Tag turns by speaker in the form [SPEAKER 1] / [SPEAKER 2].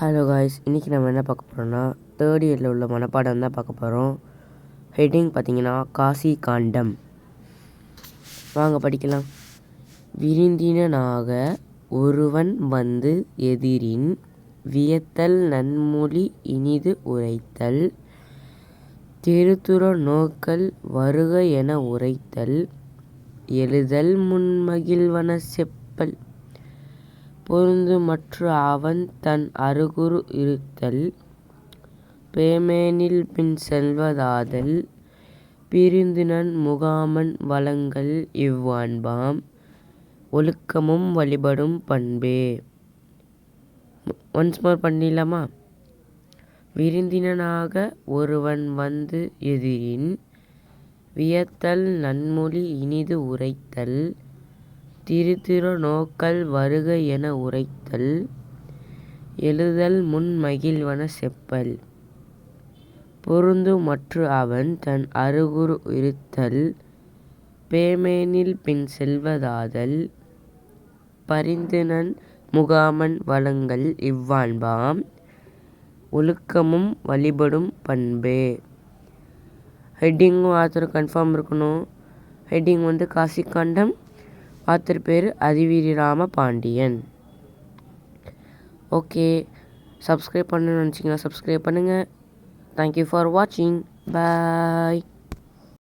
[SPEAKER 1] Hello guys இன்றைக்கி நம்ம என்ன பார்க்க போகிறோம்னா தேர்ட் இயரில் உள்ள மனப்பாடம் தான் பார்க்க போகிறோம் ஹெட்டிங் பார்த்தீங்கன்னா காசி காண்டம். வாங்க படிக்கலாம். விருந்தினனாக ஒருவன் வந்து எதிரின் வியத்தல் நன்மொழி இனிது உரைத்தல் திருத்துற நோக்கல் வருக என உரைத்தல் எழுதல் முன்மகிழ்வன செப்பல். பொருந்துமற்று அவன் தன் அருகுரு இருத்தல் பேமேனில் பின் செல்வதாதல் பிரிந்தினன் முகாமன் வளங்கள் இவ்வான்பாம் ஒழுக்கமும் வழிபடும் பண்பே. ஒன்ஸ் மோர் பண்ணிடலாமா? விருந்தினனாக ஒருவன் வந்து எதிரின் வியத்தல் நன்மொழி இனிது உரைத்தல் திருத்திற நோக்கல் வருக என உரைத்தல் எழுதல் முன் மகிழ்வன செப்பல். பொருந்து மற்று அவன் தன் அருகுரு இருத்தல் பேமேனில் பின் செல்வதாதல் பரிந்துனன் முகாமன் வளங்கள் இவ்வான்பாம் ஒழுக்கமும் வழிபடும் பண்பே. ஹெட்டிங்கும் ஆத்திரம் கன்ஃபார்ம் இருக்கணும். ஹெட்டிங் வந்து காசிக்காண்டம் ஆத்தர் பேர் அதிவீரிராம பாண்டியன். ஓகே. சப்ஸ்கிரைப் பண்ணணும்னு நினச்சிங்கன்னா சப்ஸ்கிரைப் பண்ணுங்கள் தேங்க்யூ ஃபார் வாட்சிங் பாய்